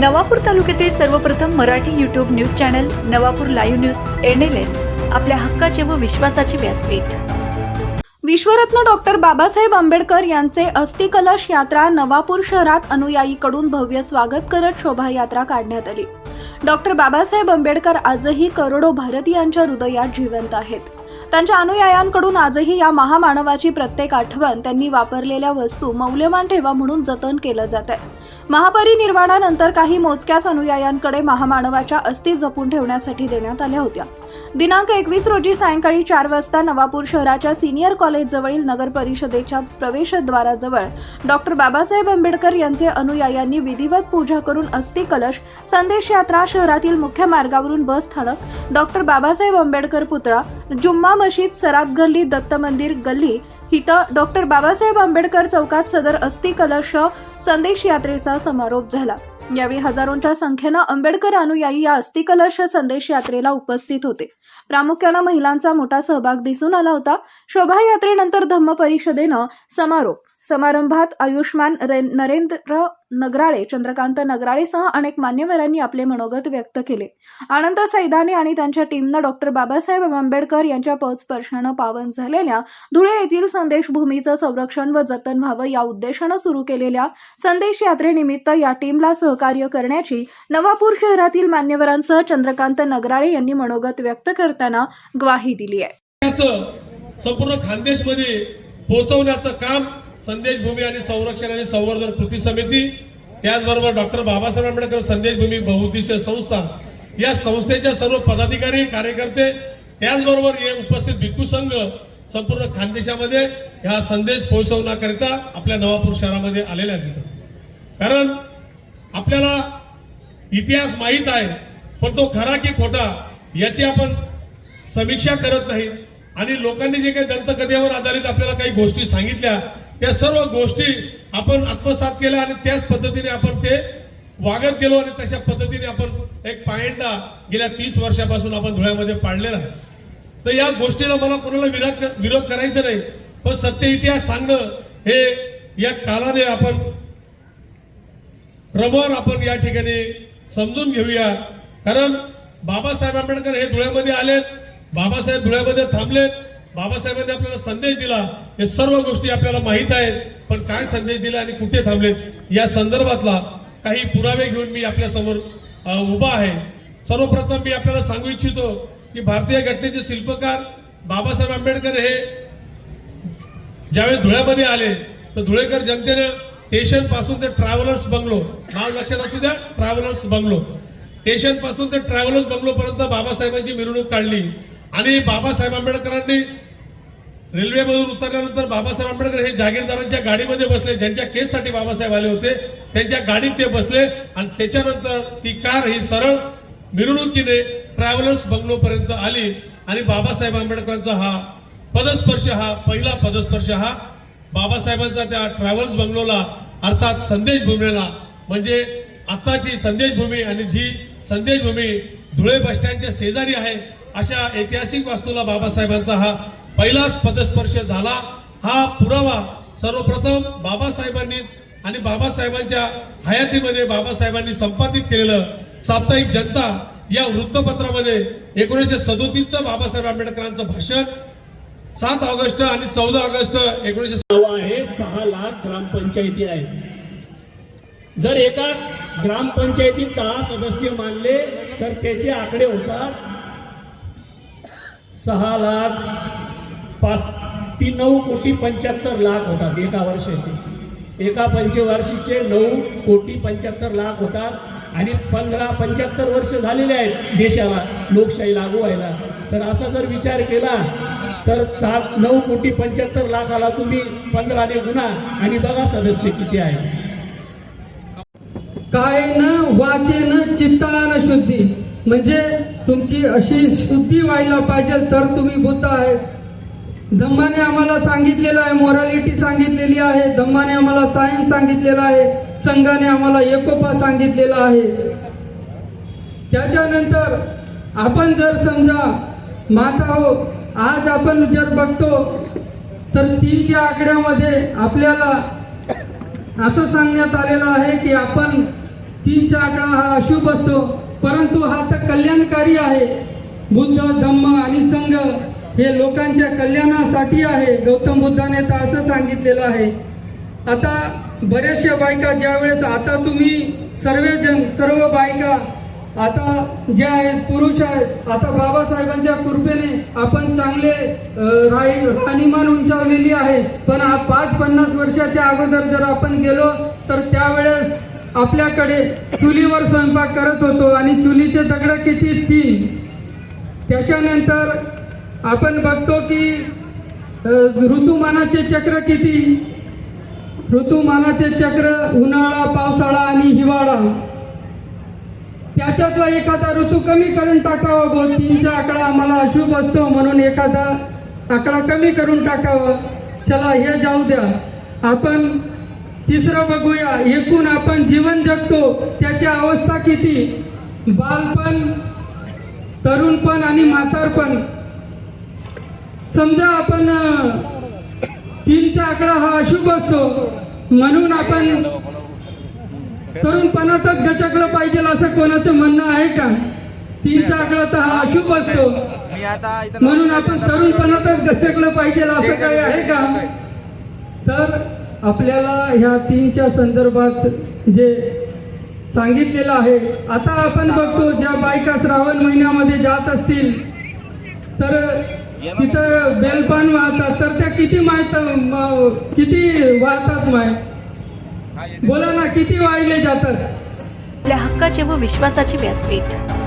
नवापूर तालुक्यातील सर्वप्रथम Marathi YouTube news channel Navapur live news NLN आपल्या हक्काचे व विश्वासाचे व्यासपीठ. विश्वरत्न डॉक्टर बाबासाहेब आंबेडकर यांचे अस्थिकलश यात्रा नवापूर शहरात अनुयायीकडून भव्य स्वागत करत शोभायात्रा काढण्यात आली. डॉक्टर बाबासाहेब आंबेडकर आजही करोडो भारतीयांच्या हृदयात जिवंत आहेत. त्यांच्या अनुयायांकडून आजही या महामानवाची प्रत्येक आठवण त्यांनी वापरलेल्या वस्तू मौल्यवान ठेवा म्हणून जतन केलं जात आहे महापरिनिर्वाणानंतर काही मोजक्याच अनुयायांकडे महामानवाच्या अस्थी जपून ठेवण्यासाठी देण्यात आल्या होत्या. दिनांक एकवीस रोजी सायंकाळी चार वाजता नवापूर शहराच्या सिनियर कॉलेजजवळील नगर परिषदेच्या प्रवेशद्वाराजवळ डॉक्टर बाबासाहेब आंबेडकर यांचे अनुयायांनी विधिवत पूजा करून अस्थि कलश संदेश यात्रा शहरातील मुख्य मार्गावरून बस स्थानक डॉक्टर बाबासाहेब आंबेडकर पुतळा जुम्मा मशीद सराफ गल्ली दत्त मंदिर गल्ली इथं डॉक्टर बाबासाहेब आंबेडकर चौकात सदर अस्थि कलश संदेश यात्रेचा समारोप झाला. यावेळी हजारोंच्या संख्येनं आंबेडकर अनुयायी या अस्थि कलश संदेश यात्रेला उपस्थित होते. प्रामुख्यानं महिलांचा मोठा सहभाग दिसून आला होता. शोभायात्रेनंतर धम्म परिषदेनं समारोप समारंभात आयुष्मान नरेंद्र नगराळे चंद्रकांत नगराळेसह अनेक मान्यवरांनी आपले मनोगत व्यक्त केले. आनंद सैदाने आणि त्यांच्या टीमनं डॉक्टर बाबासाहेब आंबेडकर यांच्या पदस्पर्शानं पावन झालेल्या धुळे येथील संदेश भूमीचं संरक्षण व जतन व्हावं या उद्देशानं सुरू केलेल्या संदेश यात्रेनिमित्त या टीमला सहकार्य करण्याची नवापूर शहरातील मान्यवरांसह चंद्रकांत नगराळे यांनी मनोगत व्यक्त करताना ग्वाही दिली आहे. संपूर्ण खानदेशमध्ये पोहोचवण्याचं काम संदेश भूमी आणि संरक्षण आणि संवर्धन कृती समिती त्याचबरोबर डॉक्टर बाबासाहेब आंबेडकर संदेश भूमी बहुउद्देशीय संस्था या संस्थेच्या सर्व पदाधिकारी कार्यकर्ते त्याचबरोबर हे उपस्थित भिक्खू संघ संपूर्ण खानदेशामध्ये हा संदेश पोहोचवण्याकरिता आपल्या नवापूर शहरामध्ये आलेले आहेत. कारण आपल्याला इतिहास माहीत आहे पण तो खरा की खोटा याची आपण समीक्षा करत नाही. आणि लोकांनी जे काही दंतकथेवर आधारित आपल्याला काही गोष्टी सांगितल्या त्या सर्व गोष्टी आपण आत्मसात केल्या आणि त्याच पद्धतीने आपण ते वागत गेलो आणि तशा पद्धतीने आपण एक पायंडा गेल्या तीस वर्षापासून आपण धुळ्यामध्ये पाडलेला आहे. तर या गोष्टीला मला कोणाला विरोध विरोध करायचा नाही पण सत्य इतिहास सांगणं हे या कालाने आपण प्रमाण आपण या ठिकाणी समजून घेऊया. कारण बाबासाहेब आंबेडकर हे धुळ्यामध्ये आलेत बाबासाहेब धुळ्यामध्ये थांबलेत बाबासाहेबांनी आपल्याला संदेश दिला. हे सर्व गोष्टी आपल्याला माहीत आहेत. पण काय संदेश दिला आणि कुठे थांबलेत? या संदर्भातला काही पुरावे घेऊन मी आपल्यासमोर उभा आहे. सर्वप्रथम मी आपल्याला सांगू इच्छितो की भारतीय घटनेचे शिल्पकार बाबासाहेब आंबेडकर हे ज्यावेळेस धुळ्यामध्ये आले तर धुळेकर जनतेनं स्टेशनपासून ते ट्रॅव्हलर्स बंगलो नाव लक्षात असू द्या ट्रॅव्हलर्स बंगलो स्टेशनपासून ते ट्रॅव्हलर्स बंगलो पर्यंत बाबासाहेबांची मिरवणूक काढली. आणि बाबासाहेब आंबेडकरांनी रेल्वेमधून उतरल्यानंतर बाबासाहेब आंबेडकर हे जागीरदारांच्या गाडीमध्ये बसले. ज्यांच्या केससाठी बाबासाहेब आले होते त्यांच्या गाडीत ते बसले. आणि त्याच्यानंतर ती कार ही सरळ मिरवणुकीने ट्रॅव्हलर्स बंगलोपर्यंत आली. आणि बाबासाहेब आंबेडकरांचा हा पदस्पर्श हा पहिला पदस्पर्श हा बाबासाहेबांचा त्या ट्रॅव्हल्स बंगलोला अर्थात संदेश भूमीला म्हणजे आत्ताची संदेशभूमी आणि जी संदेशभूमी धुळे बस स्टँडच्या शेजारी आहे अशा ऐतिहासिक वास्तूला बाबासाहेबांचा हा पहिलाच पदस्पर्श झाला. हा पुरावा सर्वप्रथम बाबासाहेबांनीच आणि बाबासाहेबांच्या हयातीमध्ये बाबासाहेबांनी संपादित केलेलं साप्ताहिक जनता या वृत्तपत्रामध्ये एकोणीसशे सदोतीसचं बाबासाहेब आंबेडकरांचं भाषण. सात ऑगस्ट आणि चौदा ऑगस्ट एकोणीसशे आहे सहा लाख ग्रामपंचायती आहे जर एका ग्रामपंचायतीत दहा सदस्य मानले तर त्याचे आकडे होतात सहा लाख पाच ती नऊ कोटी पंच्याहत्तर लाख होतात एका वर्षाचे. एका पंचवार्षिकचे नऊ कोटी पंच्याहत्तर लाख होतात आणि पंधरा पंच्याहत्तर वर्ष झालेले आहेत देशाला लोकशाही लागू व्हायला. तर असा जर विचार केला तर सात नऊ कोटी पंच्याहत्तर लाखाला तुम्ही पंधराने गुन्हा आणि बघा सदस्य किती आहे. ना चिंताळा न शुद्धी. म्हणजे तुमची अशी शुद्धी व्हायला पाहिजे तर तुम्ही बुद्ध आहे धम्माने आम्हाला सांगितलेलं आहे मॉरॅलिटी सांगितलेली आहे धम्माने आम्हाला सायन्स सांगितलेलं आहे संघाने आम्हाला एकोपा सांगितलेला आहे. त्याच्यानंतर आपण जर समजा माता हो आज आपण जर बघतो तर तीनच्या आकड्यामध्ये आपल्याला असं सांगण्यात आलेलं आहे की आपण तीनचा आकडा हा अशुभ असतो. परंतु हा तर कल्याणकारी आहे. बुद्ध धम्म आणि संघ हे लोकांच्या कल्याणासाठी आहे. गौतम बुद्धाने तर असं सांगितलेलं आहे. आता बऱ्याचशा बायका ज्या वेळेस आता तुम्ही सर्वजण सर्व बायका आता ज्या आहेत पुरुष आहेत आता बाबासाहेबांच्या कृपेने आपण चांगले अं, राहणीमान उंचावलेली आहे. पण आ- पाच पन्नास वर्षाच्या अगोदर जर आपण गेलो तर त्यावेळेस आपल्याकडे चुलीवर स्वयंपाक करत होतो आणि चुलीचे दगड किती तीन. त्याच्यानंतर आपण बघतो की ऋतुमानाचे चक्र किती? ऋतुमानाचे चक्र उन्हाळा पावसाळा आणि हिवाळा. त्याच्यातला एखादा ऋतू कमी करून टाकावा गो तीनचा आकडा आम्हाला अशुभ असतो म्हणून एखादा आकडा कमी करून टाकावा. चला हे जाऊ द्या. आपण तिसरं बघूया एकूण आपण जीवन जगतो त्याची अवस्था किती? बालपण तरुणपण आणि म्हातारपण. समजा आपण तीनचा आकडा हा अशुभ असतो म्हणून आपण तरुणपणातच गचकलं पाहिजे असं कोणाचं म्हणणं आहे का? तीनचा आकडा तर हा अशुभ असतो. म्हणून आपण तरुणपणातच गचकलं पाहिजे असं काही आहे का? तर आपल्याला ह्या तीनच्या संदर्भात जे सांगितलेलं आहे आता आपण बघतो ज्या बायका श्रावण महिन्यामध्ये जात असतील तर तिथं बेलपान वाहतात. तर त्या किती माहीत किती वाहतात माय? बोला ना किती वाहिले जातात? आपल्या हक्काचे व विश्वासाचे व्यासपीठ.